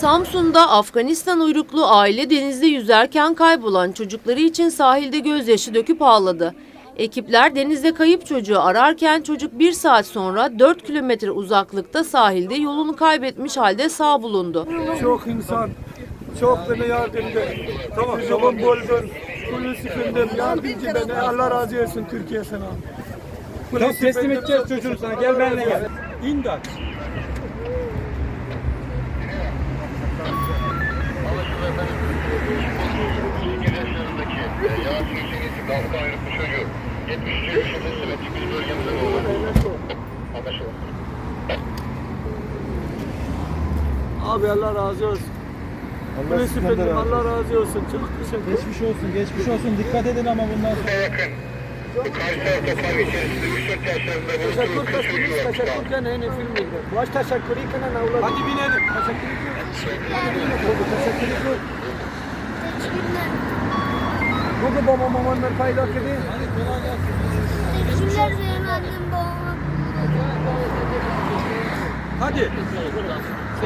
Samsun'da Afganistan uyruklu aile denizde yüzerken kaybolan çocukları için sahilde gözyaşı döküp ağladı. Ekipler denizde kayıp çocuğu ararken çocuk bir saat sonra 4 kilometre uzaklıkta sahilde yolunu kaybetmiş halde sağ bulundu. Çok insan, çok beni yardımcı. Tamam, tamam. buldun. Kulü sıkındım, yardımcı beni. Allah razı olsun Türkiye sana. Tamam teslim edeceğiz çocuğunu sana. Gel benimle gel. İndat. Abi Allah razı olsun. Kulü sıkındım, Allah razı olsun. Çok teşekkür Geçmiş olsun, geçmiş olsun. Dikkat edin ama bundan sonra. Yakın. Karşı otopark içerisinde 3-4 yaşlarında bu Teşekkür kız çocuğu teşekkür var. teşekkür mi? Baş teşekkürü ken en avladı. Hadi binelim. Teşekkür Bugün baba mamanlar paylaştı. Teşekkürler benim annem babama. Hadi.